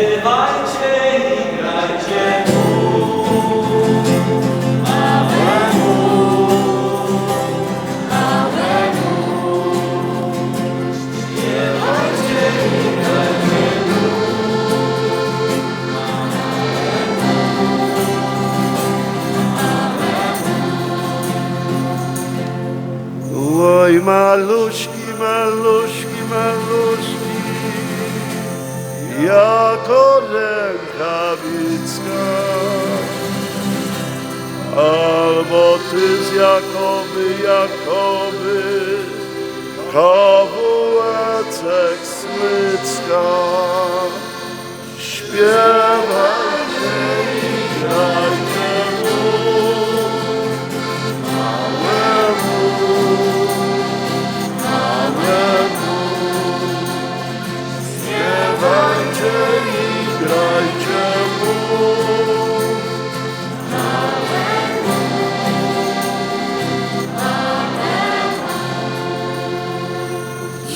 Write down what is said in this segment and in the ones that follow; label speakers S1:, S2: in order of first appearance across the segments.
S1: Śpiewajcie i grajcie
S2: jako rękawiczka. Albo ty z Jakoby, Jakoby, kawułeczek smyczka. Śpiewajcie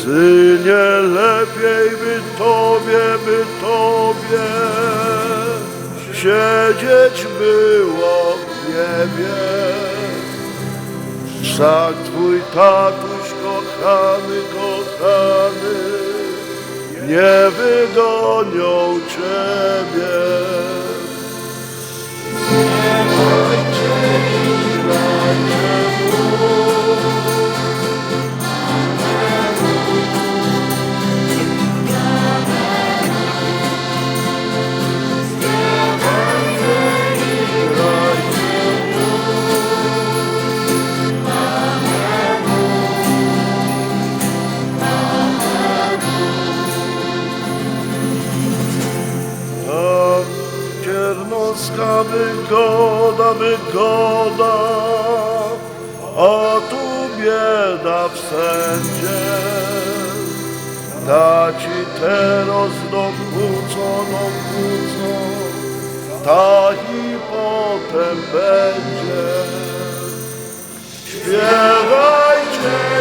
S2: Czy nie lepiej by tobie, by tobie siedzieć było w niebie? Wszak twój tatuś kochany, kochany, nie wygonią ciebie. Wygoda, wygoda, a tu bieda wszędzie. Da ci teraz dokucą, dokucą, tak i potem będzie. Śpiewajcie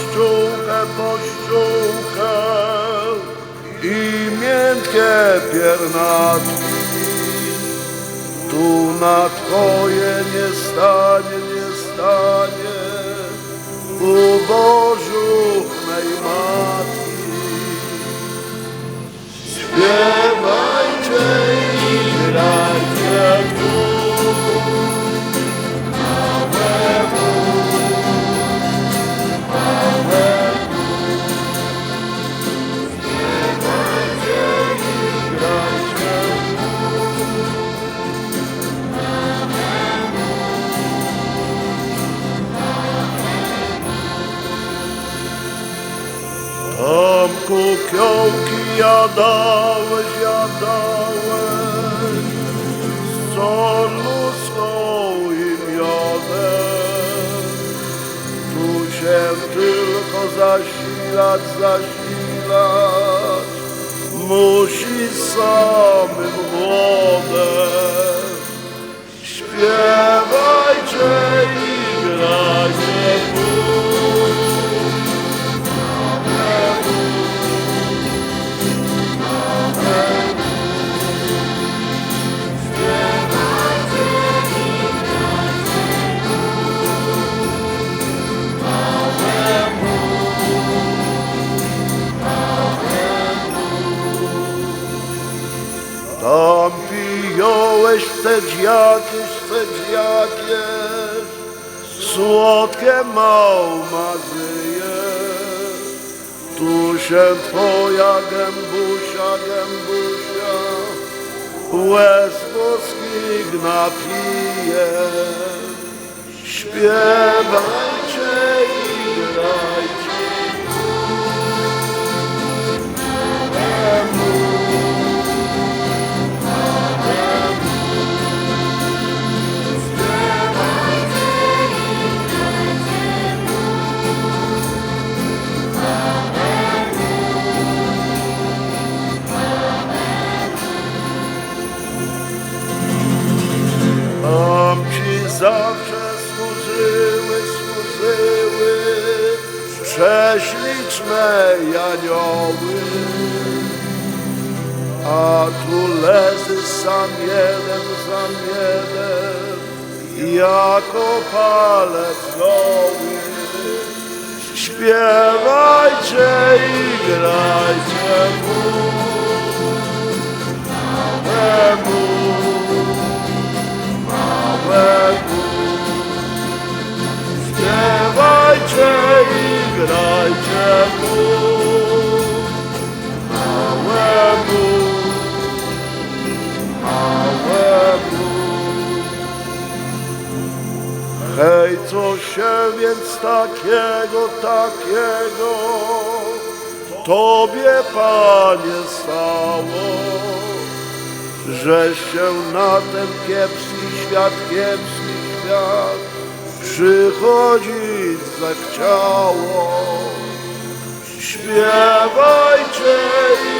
S2: pościółkę, pościółkę i miętkie piernatki. Tu na twoje nie stanie, nie stanie kukiołki jadałeś, jadałeś z czarnuską i miodem. Tu się tylko zasilać, zasilać musi samym młodem. Wtedy jakieś Słodkie małmazyje Tu się twoja gębusia, gębusia Łez boskich napije. Śpiewajcie i grajcie mej anioły, a tu leży sam jeden, sam jeden, jako palec goły. Śpiewajcie i grajcie mu, małemu, więc takiego, takiego Tobie, Panie, stało, że się na ten kiepski świat, kiepski świat przychodzić zechciało. Śpiewajcie i